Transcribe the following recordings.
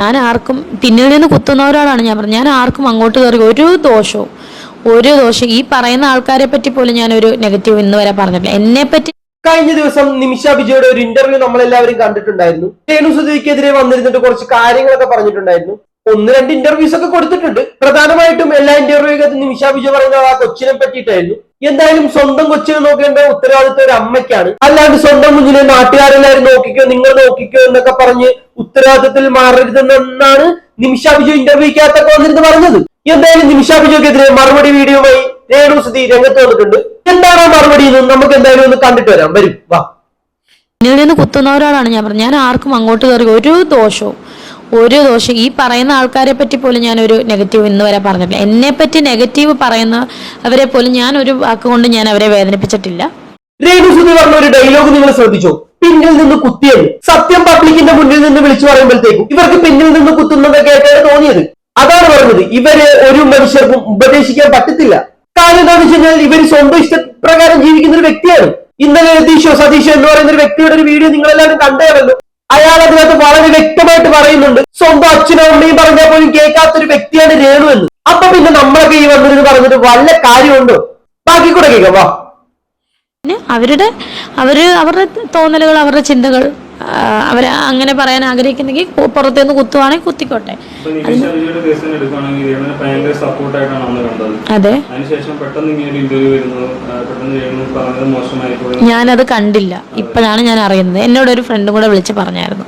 ഞാൻ ആർക്കും പിന്നിൽ നിന്ന് കുത്തുന്നവരോടാണ് ഞാൻ പറഞ്ഞത് ഞാൻ ആർക്കും അങ്ങോട്ട് കയറി ഒരു ദോഷവും ഒരു ദോഷം ഈ പറയുന്ന ആൾക്കാരെ പറ്റി പോലും ഞാൻ ഒരു നെഗറ്റീവ് ഇന്ന് വരെ പറഞ്ഞിട്ടില്ല. എന്നെ പറ്റി കഴിഞ്ഞ ദിവസം നിമിഷ വിജയുടെ ഒരു ഇന്റർവ്യൂ നമ്മൾ എല്ലാവരും കണ്ടിട്ടുണ്ടായിരുന്നു. രേണു സുധിക്കെതിരെ വന്നിരുന്നിട്ട് കുറച്ച് കാര്യങ്ങളൊക്കെ പറഞ്ഞിട്ടുണ്ടായിരുന്നു. ഒന്ന് രണ്ട് ഇന്റർവ്യൂസ് ഒക്കെ കൊടുത്തിട്ടുണ്ട്. പ്രധാനമായിട്ടും എല്ലാ ഇന്റർവ്യൂ നിമിഷ വിജയ് പറയുന്നത് ആ കൊച്ചിനെ പറ്റിയിട്ടായിരുന്നു. എന്തായാലും സ്വന്തം കൊച്ചിനെ നോക്കേണ്ട ഉത്തരവാദിത്വം ഒരു അമ്മയ്ക്കാണ്. അല്ലാണ്ട് സ്വന്തം കുഞ്ഞിനെ നാട്ടുകാരെല്ലാവരും നോക്കിക്കോ നിങ്ങൾ നോക്കിക്കോ എന്നൊക്കെ പറഞ്ഞ് ഉത്തരവാദിത്വത്തിൽ മാറരുതെന്നാണ് നിമിഷ വിജയ് ഇന്റർവ്യൂക്കകത്തൊക്കെ വന്നിരുന്ന് പറഞ്ഞത്. എന്തായാലും നിമിഷ ബിജുക്കെതിരെ മറുപടി വീഡിയോയുമായി രേണു സുധി രംഗത്ത് വന്നിട്ടുണ്ട്. എന്താണ് മറുപടി എന്ന് നമുക്ക് എന്തായാലും ഒന്ന് കണ്ടിട്ട് വരാം. വരും വാ. പിന്നിൽ നിന്ന് കുത്തുന്ന ഒരാളാണ് ഞാൻ പറഞ്ഞത്. ഞാൻ ആർക്കും അങ്ങോട്ട് കയറി ഒരു ദോഷവും ഒരു ദോഷം. ഈ പറയുന്ന ആൾക്കാരെ പറ്റി പോലും ഞാൻ ഒരു നെഗറ്റീവ് ഇന്ന് വരെ പറഞ്ഞിട്ടില്ല. എന്നെ പറ്റി നെഗറ്റീവ് പറയുന്ന അവരെ പോലും ഞാൻ ഒരു വാക്കുകൊണ്ട് ഞാൻ അവരെ വേദനിപ്പിച്ചിട്ടില്ല. ഒരു ഡയലോഗ് നിങ്ങൾ ശ്രദ്ധിച്ചോ? പിന്നിൽ നിന്ന് കുത്തിയത്. സത്യം പബ്ലിക്കിന്റെ മുന്നിൽ നിന്ന് വിളിച്ചു പറയുമ്പോഴത്തേക്കും ഇവർക്ക് പിന്നിൽ നിന്ന് കുത്തുന്നതൊക്കെ കേട്ടാണ് തോന്നിയത്. അതാണ് പറഞ്ഞത്. ഇവർ ഒരു മനുഷ്യർക്കും ഉപദേശിക്കാൻ പറ്റത്തില്ല. കാരണം എന്താണെന്ന് വെച്ച് കഴിഞ്ഞാൽ ഇവർ സ്വന്തം ഇഷ്ടപ്രകാരം ജീവിക്കുന്ന ഒരു വ്യക്തിയാണ്. ഇന്നലെ രതീഷോ സതീഷോ എന്ന് പറയുന്ന ഒരു വ്യക്തിയുടെ ഒരു വീഡിയോ നിങ്ങളെല്ലാവരും കണ്ടേറല്ലോ അയാൾ അതിനകത്ത് വളരെ വ്യക്തമായിട്ട് പറയുന്നുണ്ട്. സ്വന്തം അച്ഛനും അമ്മയും പറഞ്ഞാൽ പോലും കേൾക്കാത്തൊരു വ്യക്തിയാണ് രേണു എന്ന്. അപ്പൊ പിന്നെ നമ്മളൊക്കെ ഈ വന്നിരുന്ന് പറഞ്ഞിട്ട് വല്ല കാര്യമുണ്ടോ? ബാക്കി കൂടെ കേൾക്കാം വാ. അവരുടെ അവർ അവരുടെ തോന്നലുകൾ അവരുടെ ചിന്തകൾ. അവർ അങ്ങനെ പറയാൻ ആഗ്രഹിക്കുന്നെങ്കിൽ പുറത്തുനിന്ന് കുത്തുവാണെങ്കിൽ കുത്തിക്കോട്ടെ. അതെ. ഞാനത് കണ്ടില്ല. ഇപ്പോഴാണ് ഞാൻ അറിയുന്നത്. എന്നോട് ഒരു ഫ്രണ്ടും കൂടെ വിളിച്ച് പറഞ്ഞായിരുന്നു.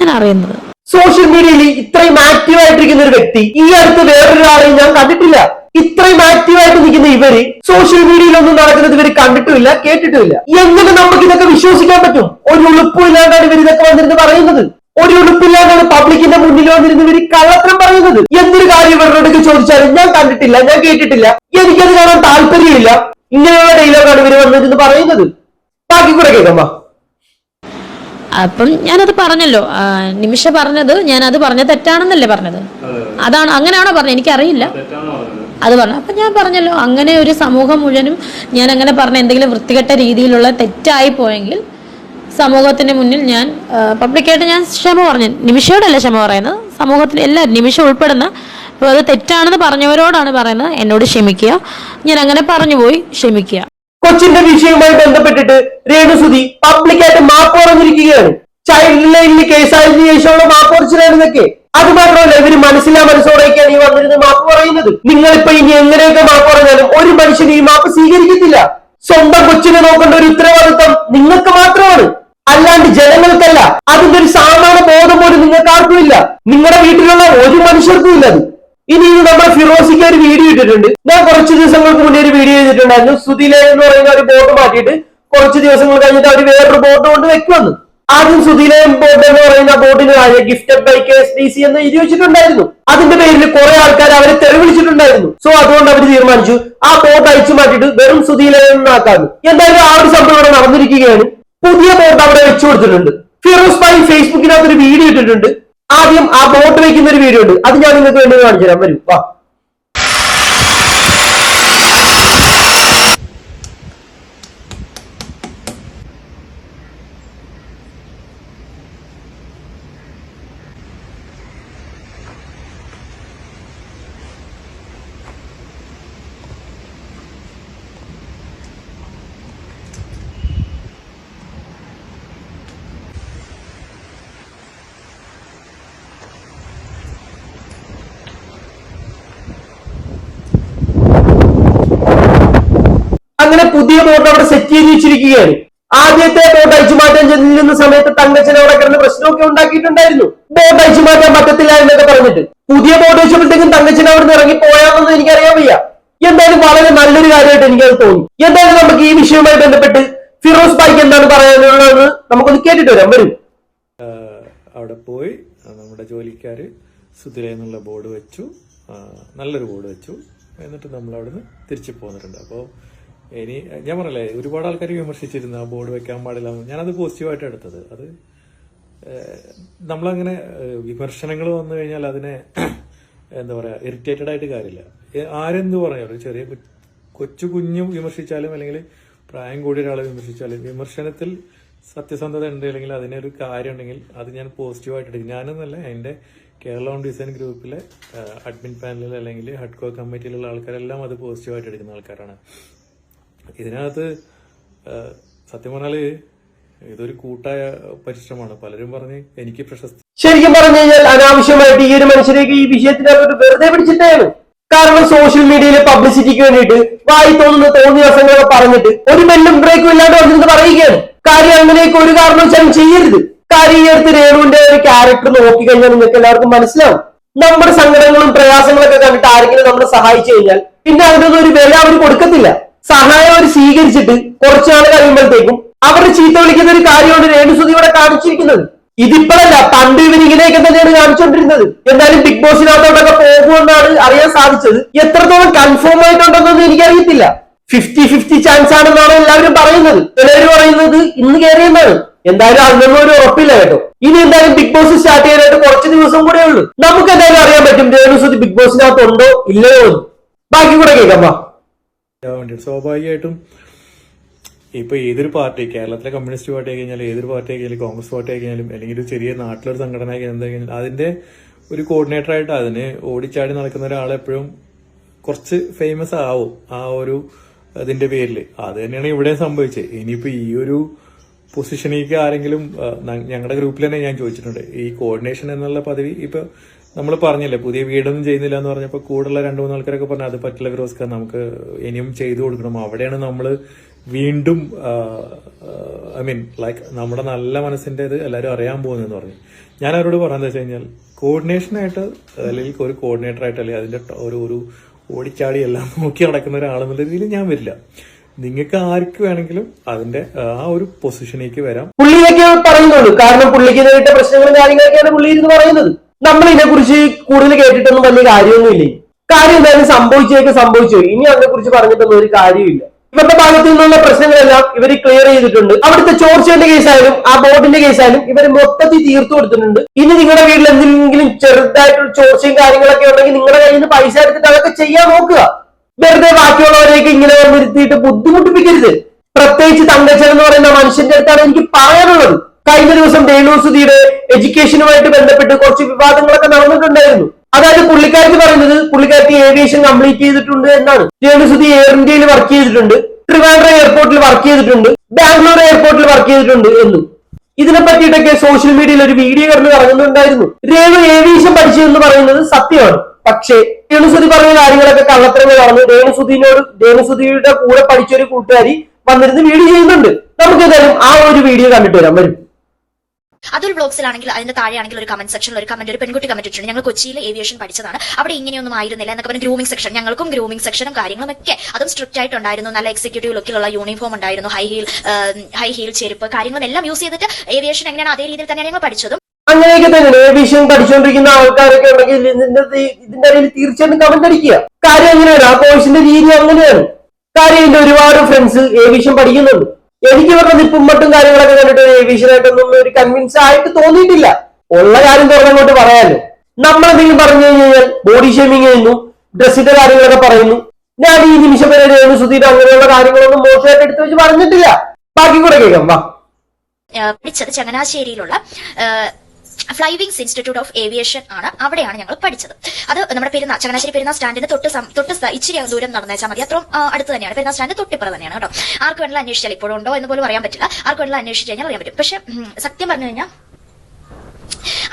ഞാൻ അറിയുന്നത്. സോഷ്യൽ മീഡിയയിൽ ഇത്രയും ആക്റ്റീവ് ആയിട്ടിരിക്കുന്ന ഒരു വ്യക്തി ഈ അടുത്ത് വേറൊരാളെയും ഞാൻ കണ്ടിട്ടില്ല. ഇത്രയും ആക്റ്റീവായിട്ട് നിൽക്കുന്ന ഇവർ സോഷ്യൽ മീഡിയയിലൊന്നും നടക്കുന്നത് ഇവർ കണ്ടിട്ടുമില്ല കേട്ടിട്ടില്ല എങ്ങനെ നമുക്ക് ഇതൊക്കെ വിശ്വസിക്കാൻ പറ്റും? ഒരു ഉളുപ്പും ഇല്ലാണ്ടാണ് ഇവർ ഇതൊക്കെ വന്നിരുന്ന് പറയുന്നത്. ഒരു ഉളുപ്പില്ലാണ്ടാണ് പബ്ലിക്കിന്റെ മുന്നിൽ വന്നിരുന്ന് ഇവർ കള്ളത്തരം പറയുന്നത്. എന്തൊരു കാര്യം ഇവരോടൊക്കെ ചോദിച്ചാലും ഞാൻ കണ്ടിട്ടില്ല ഞാൻ കേട്ടിട്ടില്ല എനിക്കത് കാണാൻ താല്പര്യമില്ല. ഇങ്ങനെയുള്ള ഡയലോഗാണ് ഇവർ വന്നിരുന്ന് പറയുന്നത്. ബാക്കി കൂടെ കേൾക്കാം. അപ്പം ഞാനത് പറഞ്ഞല്ലോ. നിമിഷ പറഞ്ഞത് ഞാൻ അത് പറഞ്ഞ തെറ്റാണെന്നല്ലേ പറഞ്ഞത്? അതാണ് അങ്ങനെയാണോ പറഞ്ഞത്? എനിക്കറിയില്ല. അത് പറഞ്ഞു. അപ്പം ഞാൻ പറഞ്ഞല്ലോ അങ്ങനെ ഒരു സമൂഹം മുഴുവനും ഞാൻ അങ്ങനെ പറഞ്ഞ എന്തെങ്കിലും വൃത്തികെട്ട രീതിയിലുള്ള തെറ്റായി പോയെങ്കിൽ സമൂഹത്തിന് മുന്നിൽ ഞാൻ പബ്ലിക്കായിട്ട് ഞാൻ ക്ഷമ പറഞ്ഞു. നിമിഷയോടല്ല ക്ഷമ പറയുന്നത്. സമൂഹത്തിൽ എല്ലാ നിമിഷം ഉൾപ്പെടുന്ന അപ്പോൾ അത് തെറ്റാണെന്ന് പറഞ്ഞവരോടാണ് പറയുന്നത്. എന്നോട് ക്ഷമിക്കുക. ഞാൻ അങ്ങനെ പറഞ്ഞു പോയി ക്ഷമിക്കുക. കൊച്ചിന്റെ വിഷയവുമായി ബന്ധപ്പെട്ടിട്ട് രേണുസുതി പബ്ലിക്കായിട്ട് മാപ്പ് പറഞ്ഞിരിക്കുകയാണ്. ചൈൽഡ് ലൈനിൽ കേസായതിനു ശേഷമുള്ള മാപ്പ് പറച്ചിലായിരുന്നൊക്കെ അത് മാത്രമല്ല ഇവർ മനസ്സിലാ മനസ്സോടെയൊക്കെയാണ് ഈ വന്നിരുന്ന് മാപ്പ് പറയുന്നത്. നിങ്ങളിപ്പോ ഇനി എങ്ങനെയൊക്കെ മാപ്പ് പറഞ്ഞാലും ഒരു മനുഷ്യൻ ഈ മാപ്പ് സ്വീകരിക്കത്തില്ല. സ്വന്തം കൊച്ചിനെ നോക്കേണ്ട ഒരു ഉത്തരവാദിത്വം നിങ്ങൾക്ക് മാത്രമാണ്. അല്ലാണ്ട് ജനങ്ങൾക്കല്ല. അതിന്റെ ഒരു സാമാന്യ ബോധം പോലും നിങ്ങൾക്ക് ആർക്കും ഇല്ല. നിങ്ങളുടെ വീട്ടിലുള്ള ഒരു മനുഷ്യർക്കും ഇല്ല അത്. ഇനി നമ്മുടെ ഫിറോസിക്ക് ഒരു വീഡിയോ ഇട്ടിട്ടുണ്ട്. ഞാൻ കുറച്ച് ദിവസങ്ങൾക്ക് മുന്നേ ഒരു വീഡിയോ ചെയ്തിട്ടുണ്ടായിരുന്നു. സുതിലേ എന്ന് പറയുന്ന ഒരു ബോർഡ് മാറ്റിയിട്ട് കുറച്ച് ദിവസങ്ങൾ കഴിഞ്ഞിട്ട് അവർ വേറൊരു ബോർഡ് കൊണ്ട് വെക്കുമെന്ന്. ആദ്യം സുധിലയം ബോട്ട് എന്ന് പറയുന്ന ബോട്ടിന് താഴെ gifted by K S D C എന്ന് എഴുതി വെച്ചിട്ടുണ്ടായിരുന്നു. അതിന്റെ പേരിൽ കുറെ ആൾക്കാർ അവരെ തെളിവിളിച്ചിട്ടുണ്ടായിരുന്നു സോ അതുകൊണ്ട് അവർ തീരുമാനിച്ചു. ആ ബോട്ട് അയച്ചു മാറ്റിയിട്ട് വെറും സുധിലയം എന്നാക്കാന്ന്. എന്തായാലും ആ ഒരു സംഭവം ഇവിടെ നടന്നിരിക്കുകയാണ്. പുതിയ ബോട്ട് അവിടെ വെച്ചു കൊടുത്തിട്ടുണ്ട്. ഫിറോസ് ഭായി ഫേസ്ബുക്കിനകത്ത് ഒരു വീഡിയോ ഇട്ടിട്ടുണ്ട്. ആദ്യം ആ ബോട്ട് വെക്കുന്ന ഒരു വീഡിയോ ഉണ്ട്. അത് ഞാൻ നിങ്ങൾക്ക് വേണ്ടി കാണിച്ചു തരാം വരും. വാ അങ്ങനെ പുതിയ ബോർഡ് അവിടെ സെറ്റ് ചെയ്ത് വെച്ചിരിക്കുകയാണ്. ആദ്യത്തെ ബോർഡ് അയച്ചു മാറ്റാൻ ചെല്ലുന്ന സമയത്ത് തങ്കച്ചൻ അവിടെ കിടന്ന് പ്രശ്നമൊക്കെ ഉണ്ടാക്കിയിട്ടുണ്ടായിരുന്നു. ബോർഡ് അയച്ചു മാറ്റാൻ പറ്റത്തില്ല എന്നൊക്കെ പറഞ്ഞിട്ട്. പുതിയ ബോർഡ് വെച്ചപ്പോഴത്തേക്കും തങ്കച്ചൻ അവിടെ നിന്ന് ഇറങ്ങി പോയാണെന്ന് എനിക്കറിയാൻ വയ്യ. എന്തായാലും വളരെ നല്ലൊരു കാര്യമായിട്ട് എനിക്കത് തോന്നി. എന്തായാലും നമുക്ക് ഈ വിഷയവുമായി ബന്ധപ്പെട്ട് ഫിറോസ് ബായിക്ക് എന്താണ് പറയാനുള്ളതെന്ന് നമുക്കൊന്ന് കേട്ടിട്ട് വരാം. വരും. അവിടെ പോയി നമ്മുടെ ജോലിക്കാർ സുധിര എന്നുള്ള ബോർഡ് വെച്ചു. നല്ലൊരു ബോർഡ് വെച്ചു. എന്നിട്ട് നമ്മൾ അവിടുന്ന് തിരിച്ചു പോന്നിട്ടുണ്ട്. അപ്പോൾ ഇനി ഞാൻ പറഞ്ഞല്ലേ ഒരുപാട് ആൾക്കാർ വിമർശിച്ചിരുന്നു ആ ബോർഡ് വെക്കാൻ പാടില്ല. ഞാനത് പോസിറ്റീവായിട്ട് എടുത്തത്. അത് നമ്മളങ്ങനെ വിമർശനങ്ങൾ വന്നു കഴിഞ്ഞാൽ അതിനെ എന്താ പറയുക ഇറിറ്റേറ്റഡ് ആയിട്ട് കാര്യമില്ല. ആരെന്ത് പറഞ്ഞാലും ചെറിയ കൊച്ചു കുഞ്ഞു വിമർശിച്ചാലും അല്ലെങ്കിൽ പ്രായം കൂടിയ ഒരാളെ വിമർശിച്ചാലും വിമർശനത്തിൽ സത്യസന്ധത ഉണ്ട് അല്ലെങ്കിൽ അതിനൊരു കാര്യം ഉണ്ടെങ്കിൽ അത് ഞാൻ പോസിറ്റീവായിട്ട് എടുക്കും. ഞാനെന്നല്ല എന്റെ കേരള ഓൺ ഡിസൈൻ ഗ്രൂപ്പിലെ അഡ്മിൻ പാനലിൽ അല്ലെങ്കിൽ ഹഡ്കോ കമ്മിറ്റിയിലുള്ള ആൾക്കാരെല്ലാം അത് പോസിറ്റീവായിട്ട് എടുക്കുന്ന ആൾക്കാരാണ്. ഇതിനകത്ത് സത്യം പറഞ്ഞാൽ ഇതൊരു കൂട്ടായ പരിശ്രമമാണ്. പലരും പറഞ്ഞ് എനിക്ക് പ്രശസ്തി ശരിക്കും പറഞ്ഞു കഴിഞ്ഞാൽ അനാവശ്യമായിട്ട് ഈ ഒരു മനുഷ്യരേക്ക് ഈ വിഷയത്തിനകത്ത് വെറുതെ പിടിച്ചിട്ടാണ്. കാരണം സോഷ്യൽ മീഡിയയിലെ പബ്ലിസിറ്റിക്ക് വേണ്ടിയിട്ട് വായി തോന്നുന്ന തോന്നിയ ദിവസങ്ങളൊക്കെ പറഞ്ഞിട്ട് ഒരു മെല്ലും ബ്രേക്കും ഇല്ലാണ്ട് വന്നിട്ട് പറയുകയാണ്. കാര്യം അങ്ങനെയൊക്കെ ഒരു കാരണവശാലും ചെയ്യരുത്. കാര്യം ഈ അടുത്ത് രേണുവിന്റെ ഒരു ക്യാരക്ടർ നോക്കിക്കഴിഞ്ഞാൽ നിങ്ങൾക്ക് എല്ലാവർക്കും മനസ്സിലാവും. നമ്മുടെ സങ്കടങ്ങളും പ്രയാസങ്ങളൊക്കെ കണ്ടിട്ട് ആരെങ്കിലും നമ്മളെ സഹായിച്ചു കഴിഞ്ഞാൽ പിന്നെ അതിനൊന്നും ഒരു വില അവർ കൊടുക്കത്തില്ല. സഹായം അവർ സ്വീകരിച്ചിട്ട് കുറച്ചു നാൾ കഴിയുമ്പോഴത്തേക്കും അവരുടെ ചീത്ത വിളിക്കുന്ന ഒരു കാര്യമാണ് രേണുസുതി ഇവിടെ കാണിച്ചിരിക്കുന്നത്. ഇതിപ്പോഴല്ല പണ്ട് ഇവർ ഇങ്ങനെയൊക്കെ തന്നെയാണ് കാണിച്ചുകൊണ്ടിരുന്നത് എന്തായാലും ബിഗ് ബോസിനകത്തോട്ടൊക്കെ പോകുമെന്നാണ് അറിയാൻ സാധിച്ചത്. എത്രത്തോളം കൺഫേം ആയിട്ടുണ്ടെന്നൊന്നും എനിക്കറിയത്തില്ല. ഫിഫ്റ്റി ഫിഫ്റ്റി ചാൻസ് ആണെന്നാണ് എല്ലാവരും പറയുന്നത്. ചിലര് പറയുന്നത് ഇന്ന് കയറിയെന്നാണ് എന്തായാലും അതിനൊന്നും ഒരു ഉറപ്പില്ല കേട്ടോ. ഇനി എന്തായാലും ബിഗ് ബോസ് സ്റ്റാർട്ട് ചെയ്യാനായിട്ട് കുറച്ച് ദിവസം കൂടെ ഉള്ളൂ. നമുക്ക് എന്തായാലും അറിയാൻ പറ്റും രേണുസുതി ബിഗ് ബോസിനകത്തുണ്ടോ ഇല്ലയോ ബാക്കി കൂടെ കേൾക്കാം സ്വാഭാവികമായിട്ടും ഇപ്പൊ ഏതൊരു പാർട്ടി കേരളത്തിലെ കമ്മ്യൂണിസ്റ്റ് പാർട്ടി ആയി കഴിഞ്ഞാൽ ഏതൊരു പാർട്ടി ആയി കഴിഞ്ഞാലും കോൺഗ്രസ് പാർട്ടി ആയി കഴിഞ്ഞാലും അല്ലെങ്കിൽ ഒരു ചെറിയ നാട്ടിലൊരു സംഘടന ആയി കഴിഞ്ഞാൽ അതിന്റെ ഒരു കോർഡിനേറ്റർ ആയിട്ട് അതിന് ഓടിച്ചാടി നടക്കുന്ന ഒരാൾ എപ്പോഴും കുറച്ച് ഫേമസ് ആവും ആ ഒരു അതിന്റെ പേരിൽ അത് തന്നെയാണ് ഇവിടെ സംഭവിച്ചത് ഇനിയിപ്പോ ഈ ഒരു പൊസിഷനിലേക്ക് ആരെങ്കിലും ഞങ്ങളുടെ ഗ്രൂപ്പിൽ തന്നെ ഞാൻ ചോദിച്ചിട്ടുണ്ട്. ഈ കോർഡിനേഷൻ എന്നുള്ള പദവി ഇപ്പൊ നമ്മൾ പറഞ്ഞില്ലേ പുതിയ വീടൊന്നും ചെയ്യുന്നില്ല എന്ന് പറഞ്ഞപ്പോൾ കൂടുതലുള്ള രണ്ടു മൂന്ന് ആൾക്കാരൊക്കെ പറഞ്ഞു അത് പറ്റില്ല ഫിറോസ്ക നമുക്ക് ഇനിയും ചെയ്തു കൊടുക്കണം. അവിടെയാണ് നമ്മൾ വീണ്ടും ഐ മീൻ ലൈക്ക് നമ്മുടെ നല്ല മനസ്സിന്റെ ഇത് എല്ലാവരും അറിയാൻ പോകുന്നതെന്ന് പറഞ്ഞു. ഞാൻ അവരോട് പറഞ്ഞതെന്ന് വെച്ച് കഴിഞ്ഞാൽ കോർഡിനേഷനായിട്ട് അല്ലെങ്കിൽ ഒരു കോർഡിനേറ്ററായിട്ട് അല്ലെങ്കിൽ അതിന്റെ ഒരു ഒരു ഓടിച്ചാടി എല്ലാം നോക്കി നടക്കുന്ന ഒരാളെന്നുള്ള രീതിയിൽ ഞാൻ വരില്ല. നിങ്ങൾക്ക് ആർക്ക് വേണമെങ്കിലും അതിന്റെ ആ ഒരു പൊസിഷനിലേക്ക് വരാം. പുള്ളിയൊക്കെ പറയുന്നുള്ളൂ. കാരണം പുള്ളിക്ക് നേരിട്ട പ്രശ്നങ്ങളും കാര്യങ്ങളൊക്കെയാണ് പുള്ളി ഇരുന്ന് പറയുന്നത്. നമ്മൾ ഇതിനെക്കുറിച്ച് കൂടുതൽ കേട്ടിട്ടൊന്നും വലിയ കാര്യമൊന്നുമില്ലേ? കാര്യം എന്തായാലും സംഭവിച്ചേക്ക് സംഭവിച്ചു. ഇനി അതിനെ കുറിച്ച് പറഞ്ഞിട്ടൊന്നും ഒരു കാര്യമില്ല. ഇവരുടെ ഭാഗത്തു നിന്നുള്ള പ്രശ്നങ്ങളെല്ലാം ഇവർ ക്ലിയർ ചെയ്തിട്ടുണ്ട്. അവിടുത്തെ ചോർച്ചയുടെ കേസായാലും ആ ബോർഡിന്റെ കേസായാലും ഇവർ മൊത്തത്തിൽ തീർത്തു കൊടുത്തിട്ടുണ്ട്. ഇനി നിങ്ങളുടെ വീട്ടിൽ എന്തെങ്കിലും ചെറുതായിട്ടുള്ള ചോർച്ചയും കാര്യങ്ങളൊക്കെ ഉണ്ടെങ്കിൽ നിങ്ങളുടെ കയ്യിൽ നിന്ന് പൈസ എടുത്തിട്ട് അതൊക്കെ ചെയ്യാൻ നോക്കുക. വെറുതെ ബാക്കിയുള്ളവരെയൊക്കെ ഇങ്ങനെ വന്നിരുത്തിയിട്ട് ബുദ്ധിമുട്ടിപ്പിക്കരുത്. പ്രത്യേകിച്ച് തങ്കച്ചൻ എന്ന് പറയുന്ന മനുഷ്യന്റെ അടുത്താണ് എനിക്ക് പറയാനുള്ളത്. കഴിഞ്ഞ ദിവസം രേണുസുതിയുടെ എഡ്യൂക്കേഷനുമായിട്ട് ബന്ധപ്പെട്ട് കുറച്ച് വിവാദങ്ങളൊക്കെ നടന്നിട്ടുണ്ടായിരുന്നു. അതായത് പുള്ളിക്കാരത്തി പറയുന്നത് പുള്ളിക്കാരത്തി ഏവിയേഷൻ കംപ്ലീറ്റ് ചെയ്തിട്ടുണ്ട് എന്നാണ്. രേണുസുതി എയർ ഇന്ത്യയിൽ വർക്ക് ചെയ്തിട്ടുണ്ട് ട്രിവാൻഡ്രം എയർപോർട്ടിൽ വർക്ക് ചെയ്തിട്ടുണ്ട് ബാംഗ്ലൂർ എയർപോർട്ടിൽ വർക്ക് ചെയ്തിട്ടുണ്ട് എന്നും. ഇതിനെ പറ്റിയിട്ടൊക്കെ സോഷ്യൽ മീഡിയയിൽ ഒരു വീഡിയോ കണ്ട് ഇറങ്ങുന്നുണ്ടായിരുന്നു രേണു ഏവിയേഷൻ പഠിച്ചു എന്ന് പറയുന്നത് സത്യമാണ്. പക്ഷേ രേണുസുതി പറഞ്ഞ കാര്യങ്ങളൊക്കെ കള്ളത്തരങ്ങൾ പറഞ്ഞു രേണുസുതിനോട് രേണുസുതിയുടെ കൂടെ പഠിച്ച ഒരു കൂട്ടുകാരി വന്നിരുന്ന് വീഡിയോ ചെയ്യുന്നുണ്ട്. നമുക്ക് ആ ഒരു വീഡിയോ കണ്ടിട്ട് വരാൻ വരും. അതുൽ ബ്ലോഗ്സിലാണെങ്കിൽ അതിന്റെ താഴെയാണെങ്കിൽ ഒരു കമന്റ് സെക്ഷനിൽ ഒരു കമന്റ് ഒരു പെൺകുട്ടി കമന്റ് ഇട്ടിട്ടുണ്ട്. ഞങ്ങൾ കൊച്ചിയിൽ ഏവിയേഷൻ പഠിച്ചതാണ്. അവിടെ ഇങ്ങനെയൊന്നും ആയിരുന്നില്ല എന്നൊക്കെ പറഞ്ഞ ഗ്രൂമിംഗ് സെക്ഷൻ ഞങ്ങൾക്കും ഗ്രൂമിംഗ് സെക്ഷനും കാര്യങ്ങളും ഒക്കെ. അതും സ്ട്രിക്റ്റ് ആയിട്ടുണ്ടായിരുന്നു നല്ല എക്സിക്യൂട്ടീവ് ലുക്കിലുള്ള യൂണിഫോം ഉണ്ടായിരുന്നു. ഹൈ ഹീൽ ഹൈ ഹീൽ ചെരുപ്പ് കാര്യങ്ങളും എല്ലാം യൂസ് ചെയ്തിട്ട് ഏവിയേഷൻ എങ്ങനെയാണ് അതേ രീതിയിൽ തന്നെയാണ് ഞങ്ങൾ പഠിച്ചതും. അങ്ങനെയൊക്കെ തന്നെ ഏവിയേഷൻ പഠിച്ചുകൊണ്ടിരിക്കുന്ന ആൾക്കാരൊക്കെ ഉണ്ടെങ്കിൽ ഇതിന്റെ ഇതിന്റെ ഇടയിൽ തീർച്ചയായിട്ടും കമന്റ് അടിക്കുക. കാര്യം അങ്ങനെയാണ് ആ കോഴ്സിന്റെ രീതി അങ്ങനെയാണ്. കാര്യം എന്റെ ഒരുപാട് ഫ്രണ്ട്സ് ഏവിയേഷൻ പഠിക്കുന്നുണ്ട്. എനിക്ക് ഇവരുടെ നിപ്പും മട്ടും കാര്യങ്ങളൊക്കെ കണ്ടിട്ട് ഏവിയേഷൻ ആയിട്ടൊന്നും ഒരു കൺവിൻസ് ആയിട്ട് തോന്നിയിട്ടില്ല. ഉള്ള കാര്യം തുറന്നങ്ങോട്ട് പറയാലോ. നമ്മൾ എന്തെങ്കിലും പറഞ്ഞു കഴിഞ്ഞാൽ ബോഡി ഷേമിങ് ചെയ്യുന്നു ഡ്രസ്സിന്റെ കാര്യങ്ങളൊക്കെ പറയുന്നു. ഞാൻ ഈ നിമിഷം വരെ രേണു സുധീട്ട് അങ്ങനെയുള്ള കാര്യങ്ങളൊന്നും മോശമായിട്ട് എടുത്തു വെച്ച് പറഞ്ഞിട്ടില്ല. ബാക്കി കൂടെ കേൾക്കാം വാ. ആ, പഠിച്ചത് ചങ്ങനാശ്ശേരിയിലുള്ള ഫ്ലൈവിങ്സ് ഇൻസ്റ്റിറ്റ്യൂട്ട് ഓഫ് ഏവിയേഷൻ ആണ്. അവിടെയാണ് ഞങ്ങൾ പഠിച്ചത്. അത് നമ്മുടെ പെരുന്ന ചങ്ങനാശ്ശേരി പെരുന്ന സ്റ്റാൻഡിന്റെ തൊട്ട് തൊട്ട് ഇച്ചിരി ദൂരം നടന്നേച്ചാൽ മതി. അത്രയും അടുത്ത് തന്നെയാണ്. പെരുന്ന സ്റ്റാൻഡ് തൊട്ടിപ്പുറം തന്നെയാണ് കേട്ടോ. ആർക്ക് വേണമെങ്കിലും അന്വേഷിച്ചാൽ ഇപ്പോഴും ഉണ്ടോ എന്ന് പോലും അറിയാൻ പറ്റില്ല. ആർക്ക് വേണമെങ്കിലും അന്വേഷിച്ച് കഴിഞ്ഞാൽ അറിയാൻ പറ്റും. പക്ഷെ സത്യം പറഞ്ഞു കഴിഞ്ഞാൽ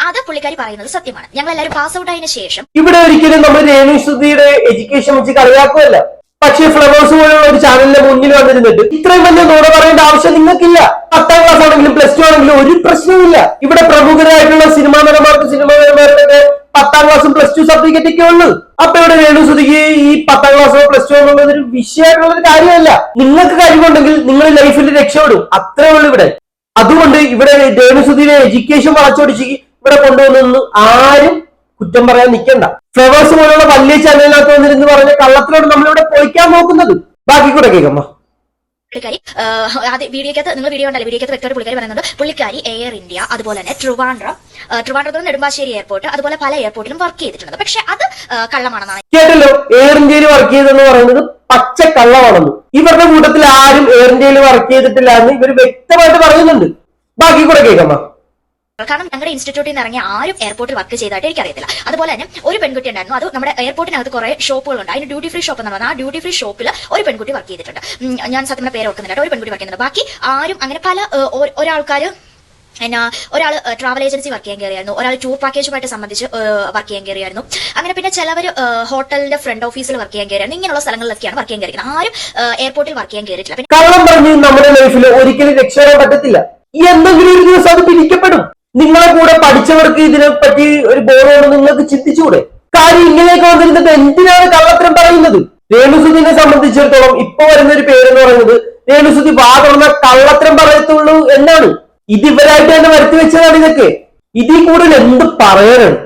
അത് പുള്ളിക്കാരി പറയുന്നത് സത്യമാണ്. ഞങ്ങൾ എല്ലാവരും പാസ് ഔട്ട് ആയതിനു ശേഷം ഇവിടെ ഒരിക്കലും നമ്മൾ രേണുസുതിയുടെ എഡ്യൂക്കേഷൻ വെച്ച് കളിയാക്കുമല്ല പക്ഷേ ഫ്ലവേഴ്സ് പോലുള്ള ഒരു ചാനലിന്റെ മുന്നിൽ വന്നിരുന്നിട്ട് ഇത്രയും വലിയ നുണ പറയേണ്ട ആവശ്യം നിങ്ങൾക്കില്ല. പത്താം ക്ലാസ് ആണെങ്കിലും പ്ലസ് ടു ആണെങ്കിലും ഒരു പ്രശ്നവുമില്ല. ഇവിടെ പ്രമുഖരായിട്ടുള്ള സിനിമാ നടന്മാർക്ക് സിനിമാ നടന്മാരുടെ പത്താം ക്ലാസ്സും പ്ലസ് ടു സർട്ടിഫിക്കറ്റ് ഒക്കെ ഉള്ളു. അപ്പൊ ഇവിടെ രേണുസുതിക്ക് ഈ പത്താം ക്ലാസ്സോ പ്ലസ് ടു എന്നുള്ളത് ഒരു വിഷയമായിട്ടുള്ള ഒരു കാര്യമല്ല. നിങ്ങൾക്ക് കഴിവുണ്ടെങ്കിൽ നിങ്ങൾ ലൈഫിൽ രക്ഷപ്പെടും. അത്രേ ഉള്ളൂ ഇവിടെ. അതുകൊണ്ട് ഇവിടെ രേണുസുതിയുടെ എഡ്യൂക്കേഷൻ വളച്ചൊടിച്ച് ഇവിടെ കൊണ്ടുവന്നു ആരും കുറ്റം പറയാൻ നിൽക്കണ്ട ഫ്ലവേഴ്സ് പോലുള്ള വലിയ ചാനലിനകത്ത് വന്നിരുന്ന് പറഞ്ഞ കള്ളത്തിലോട് നമ്മളിവിടെ പൊളിക്കാൻ നോക്കുന്നത്. ബാക്കി കൂടെ കേൾക്കമ്മ. പുള്ളിക്കാരി ആദ്യം വീഡിയോക്കകത്ത് നിങ്ങൾ വീഡിയോ ഉണ്ടല്ലോ വീഡിയോക്കകത്ത് വ്യക്തമായിട്ട് പുള്ളിക്കാരി പുള്ളിക്കാരി എയർ ഇന്ത്യ അതുപോലെ തന്നെ ട്രിവാൻഡ്രം ആ, ട്രിവാൻഡ്രത്ത് നെടുമ്പാശ്ശേരി എയർപോർട്ട് അതുപോലെ പല എയർപോർട്ടിലും വർക്ക് ചെയ്തിട്ടുണ്ട്. പക്ഷെ അത് കള്ളമാണെന്നാണ്. കേട്ടല്ലോ? എയർ ഇന്ത്യയിൽ വർക്ക് ചെയ്തെന്ന് പറയുന്നത് പച്ച കള്ളമാണെന്ന്. ഇവരുടെ കൂട്ടത്തിൽ ആരും എയർ ഇന്ത്യയിൽ വർക്ക് ചെയ്തിട്ടില്ല എന്ന് ഇവർ വ്യക്തമായിട്ട് പറയുന്നുണ്ട്. ബാക്കി കൂടെ കേൾക്കാം. കാരണം ഞങ്ങളുടെ ഇൻസ്റ്റിറ്റ്യൂട്ടിൽ നിന്ന് ഇറങ്ങിയ ആരും എയർപോർട്ടിൽ വർക്ക് ചെയ്തായിട്ട് എനിക്ക് അറിയത്തില്ല അതുപോലെ തന്നെ ഒരു പെൺകുട്ടി ഉണ്ടായിരുന്നു. അത് നമ്മുടെ എയർപോർട്ടിനകത്ത് കുറെ ഷോപ്പുകളുണ്ട് അതിന് ഡ്യൂട്ടി ഫ്രീ ഷോപ്പ് എന്ന് പറഞ്ഞാൽ ആ ഡ്യൂട്ടി ഫ്രീ ഷോപ്പിൽ ഒരു പെൺകുട്ടി വർക്ക് ചെയ്തിട്ടുണ്ട്. ഞാൻ സത്യം പേര് ഓർക്കുന്നില്ല. ഒരു പെൺകുട്ടി വർക്ക് ചെയ്യുന്നുണ്ട്. ബാക്കി ആരും അങ്ങനെ പല ഒരാൾക്കാർ എന്നാ ഒരാൾ ട്രാവൽ ഏജൻസി വർക്ക് ചെയ്യാൻ കയറിയായിരുന്നു. ഒരാൾ ടൂർ പാക്കേജുമായിട്ട് സംബന്ധിച്ച് വർക്ക് ചെയ്യാൻ കയറിയായിരുന്നു. അങ്ങനെ പിന്നെ ചിലവർ ഹോട്ടലിന്റെ ഫ്രണ്ട് ഓഫീസിൽ വർക്ക് ചെയ്യാൻ കയറിയായിരുന്നു. ഇങ്ങനെയുള്ള സ്ഥലങ്ങളിലൊക്കെയാണ് വർക്ക് ചെയ്യാൻ കയറിയത് ആരും എയർപോർട്ടിൽ വർക്ക് ചെയ്യാൻ കയറിയിട്ടില്ല. നമ്മുടെ ലൈഫിൽ ഒരിക്കലും രക്ഷപ്പെടാൻ പറ്റത്തില്ല. എന്തെങ്കിലും ഒരു ദിവസം അത് നിങ്ങളെ കൂടെ പഠിച്ചവർക്ക് ഇതിനെ പറ്റി ഒരു ബോധമാണ് നിങ്ങൾക്ക് ചിന്തിച്ചുകൂടെ? കാര്യം ഇങ്ങനെയൊക്കെ വന്നിരുന്നിട്ട് എന്തിനാണ് കള്ളത്തരം പറയുന്നത്? രേണുസുദിനെ സംബന്ധിച്ചിടത്തോളം ഇപ്പൊ വരുന്ന ഒരു പേരെന്ന് പറയുന്നത് രേണുസുതി വാ തുറന്ന കള്ളത്തരം പറയത്തുള്ളൂ എന്നാണ്. ഇത് ഇവരായിട്ട് തന്നെ വരുത്തി വെച്ചതാണ് ഇതൊക്കെ. ഇതിൽ കൂടുതൽ എന്ത് പറയാനാണ്?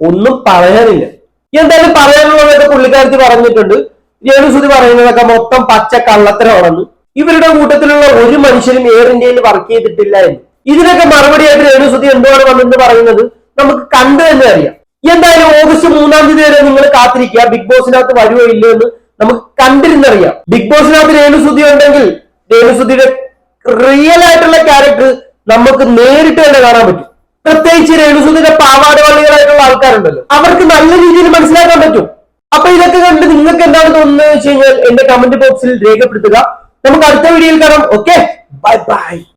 ഒന്നും പറയാനില്ല. എന്തായാലും പറയാനുള്ളതൊക്കെ പുള്ളിക്കാരത്തി പറഞ്ഞിട്ടുണ്ട്. രേണുസുതി പറയുന്നതൊക്കെ മൊത്തം പച്ച കള്ളത്തരമാണെന്ന്. ഇവരുടെ കൂട്ടത്തിലുള്ള ഒരു മനുഷ്യനും എയർ ഇന്ത്യയിൽ വർക്ക് ചെയ്തിട്ടില്ല എന്ന്. ഇതിനൊക്കെ മറുപടിയായിട്ട് രേണുസുതി എന്തുവാണ് വന്നെന്ന് പറയുന്നത്? നമുക്ക് കണ്ടു തന്നെ അറിയാം. എന്തായാലും ഓഗസ്റ്റ് മൂന്നാം തീയതി വരെ നിങ്ങൾ കാത്തിരിക്കുക. ബിഗ് ബോസിനകത്ത് വരുവോ ഇല്ലയോ എന്ന് നമുക്ക് കണ്ടിരുന്നറിയാം. ബിഗ് ബോസിനകത്ത് രേണുസുതി ഉണ്ടെങ്കിൽ രേണുസുതിയുടെ റിയൽ ആയിട്ടുള്ള ക്യാരക്ടർ നമുക്ക് നേരിട്ട് തന്നെ കാണാൻ പറ്റും. പ്രത്യേകിച്ച് രേണുസുതിയുടെ പാവാടവള്ളികളായിട്ടുള്ള ആൾക്കാരുണ്ടല്ലോ. അവർക്ക് നല്ല രീതിയിൽ മനസ്സിലാക്കാൻ പറ്റും. അപ്പൊ ഇതൊക്കെ കണ്ട് നിങ്ങൾക്ക് എന്താണ് തോന്നുന്നത് വെച്ച് കഴിഞ്ഞാൽ എന്റെ കമന്റ് ബോക്സിൽ രേഖപ്പെടുത്തുക. നമുക്ക് അടുത്ത വീഡിയോയിൽ കാണാം. Okay bye bye